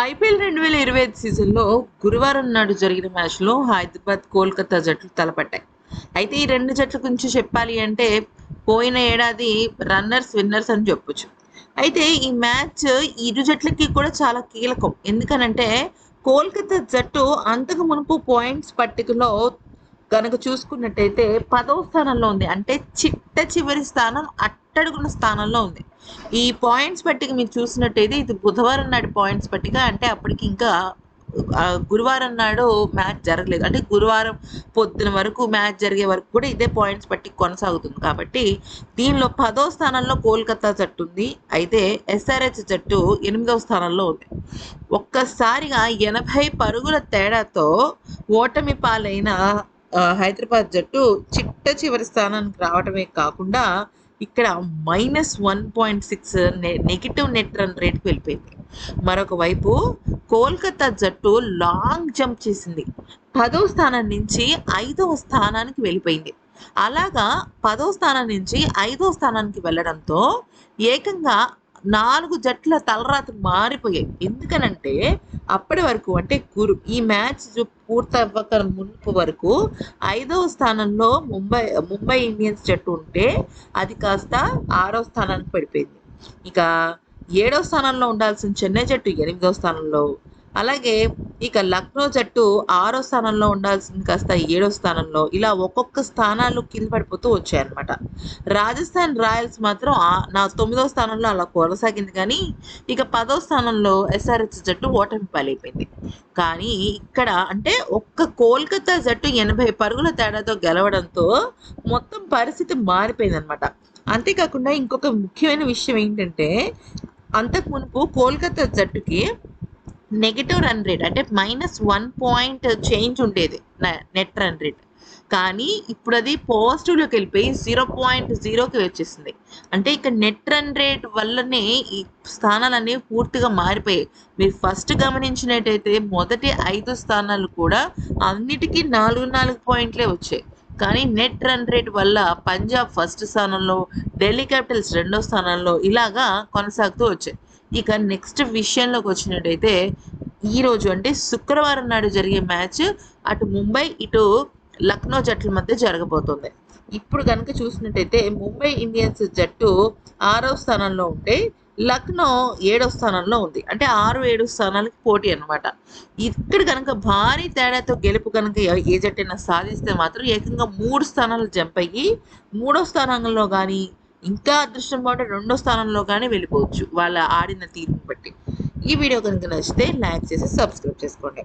IPL రెండు వేల ఇరవై ఐదు సీజన్లో గురువారం నాడు జరిగిన మ్యాచ్లో హైదరాబాద్ కోల్కతా జట్లు తలపట్టాయి. అయితే ఈ రెండు జట్ల గురించి చెప్పాలి అంటే పోయిన ఏడాది రన్నర్స్ విన్నర్స్ అని చెప్పొచ్చు. అయితే ఈ మ్యాచ్ ఇరు జట్లకి కూడా చాలా కీలకం. ఎందుకనంటే కోల్కతా జట్టు అంతకు మునుపు పాయింట్స్ పట్టికలో కనుక చూసుకున్నట్టయితే పదవ స్థానంలో ఉంది. అంటే చిట్ట చివరి స్థానం అట్టడుగున్న స్థానంలో ఉంది. ఈ పాయింట్స్ పట్టిక మీరు చూసినట్టయితే ఇది బుధవారం నాడు పాయింట్స్ పట్టిక. అంటే అప్పటికి ఇంకా గురువారం నాడు మ్యాచ్ జరగలేదు. అంటే గురువారం పొద్దున వరకు మ్యాచ్ జరిగే వరకు కూడా ఇదే పాయింట్స్ పట్టిక కొనసాగుతుంది. కాబట్టి దీనిలో పదో స్థానంలో కోల్కతా జట్టు ఉంది. అయితే ఎస్ఆర్హెచ్ జట్టు ఎనిమిదవ స్థానంలో ఉంది. ఒక్కసారిగా ఎనభై పరుగుల తేడాతో ఓటమి పాలైన హైదరాబాద్ జట్టు చిట్ట చివరి స్థానానికి రావడమే కాకుండా ఇక్కడ minus one point six negative net run రేట్కి వెళ్ళిపోయింది. మరొక వైపు కోల్కతా జట్టు లాంగ్ జంప్ చేసింది. పదో స్థానం నుంచి ఐదవ స్థానానికి వెళ్ళిపోయింది. అలాగా పదో స్థానం నుంచి ఐదో స్థానానికి వెళ్ళడంతో ఏకంగా నాలుగు జట్ల తలరాతలు మారిపోయాయి. ఎందుకనంటే అప్పటి వరకు అంటే గురు ఈ మ్యాచ్ పూర్తవ్వక మునుపు వరకు ఐదవ స్థానంలో ముంబై ముంబై ఇండియన్స్ జట్టు ఉంటే అది కాస్త ఆరో స్థానానికి పడిపోయింది. ఇక ఏడో స్థానంలో ఉండాల్సిన చెన్నై జట్టు ఎనిమిదో స్థానంలో అలాగే ఇక లక్నో జట్టు ఆరో స్థానంలో ఉండాల్సింది కాస్త ఏడో స్థానంలో ఇలా ఒక్కొక్క స్థానాలు కింద పడిపోతూ వచ్చాయన్నమాట. రాజస్థాన్ రాయల్స్ మాత్రం నా తొమ్మిదో స్థానంలో అలా కొనసాగింది కానీ ఇక పదో స్థానంలో ఎస్ఆర్హెచ్ జట్టు ఓటమి పాలైపోయింది కానీ ఇక్కడ అంటే ఒక్క కోల్కతా జట్టు ఎనభై పరుగుల తేడాతో గెలవడంతో మొత్తం పరిస్థితి మారిపోయింది అనమాట అంతేకాకుండా ఇంకొక ముఖ్యమైన విషయం ఏంటంటే అంతకు మునుపు కోల్కతా జట్టుకి నెగిటివ్ రన్ రేట్ అంటే మైనస్ వన్ పాయింట్ చేంజ్ ఉండేది నెట్ రన్ రేట్ కానీ ఇప్పుడు అది పాజిటివ్లోకి వెళ్ళిపోయి జీరో పాయింట్ జీరోకి వచ్చేసింది. అంటే ఇక నెట్ రన్ రేట్ వల్లనే ఈ స్థానాలన్నీ పూర్తిగా మారిపోయాయి. మీరు ఫస్ట్ గమనించినట్టయితే మొదటి ఐదు స్థానాలు కూడా అన్నిటికీ నాలుగు నాలుగు పాయింట్లే వచ్చాయి. కానీ నెట్ రన్ రేట్ వల్ల పంజాబ్ ఫస్ట్ స్థానంలో ఢిల్లీ క్యాపిటల్స్ రెండో స్థానంలో ఇలాగా కొనసాగుతూ వచ్చాయి. ఇక నెక్స్ట్ విషయంలోకి వచ్చినట్టయితే ఈ రోజు అంటే శుక్రవారం నాడు జరిగే మ్యాచ్ అటు ముంబై ఇటు లక్నో జట్ల మధ్య జరగబోతుంది. ఇప్పుడు కనుక చూసినట్టయితే ముంబై ఇండియన్స్ జట్టు ఆరో స్థానంలో ఉంటే లక్నో ఏడో స్థానంలో ఉంది. అంటే ఆరు ఏడు స్థానాలకి పోటీ అనమాట ఇక్కడ కనుక భారీ తేడాతో గెలుపు కనుక ఏ- ఏ జట్టైనా సాధిస్తే మాత్రం ఏకంగా మూడు స్థానాలు జంప్ అయ్యి మూడో స్థానంలో కానీ ఇంకా అదృష్టం బాగుంటే రెండో స్థానంలో కానీ వెళ్ళిపోవచ్చు. వాళ్ళ ఆడిన తీరుని బట్టి. ఈ వీడియో కనుక నచ్చితే లైక్ చేసి సబ్స్క్రైబ్ చేసుకోండి.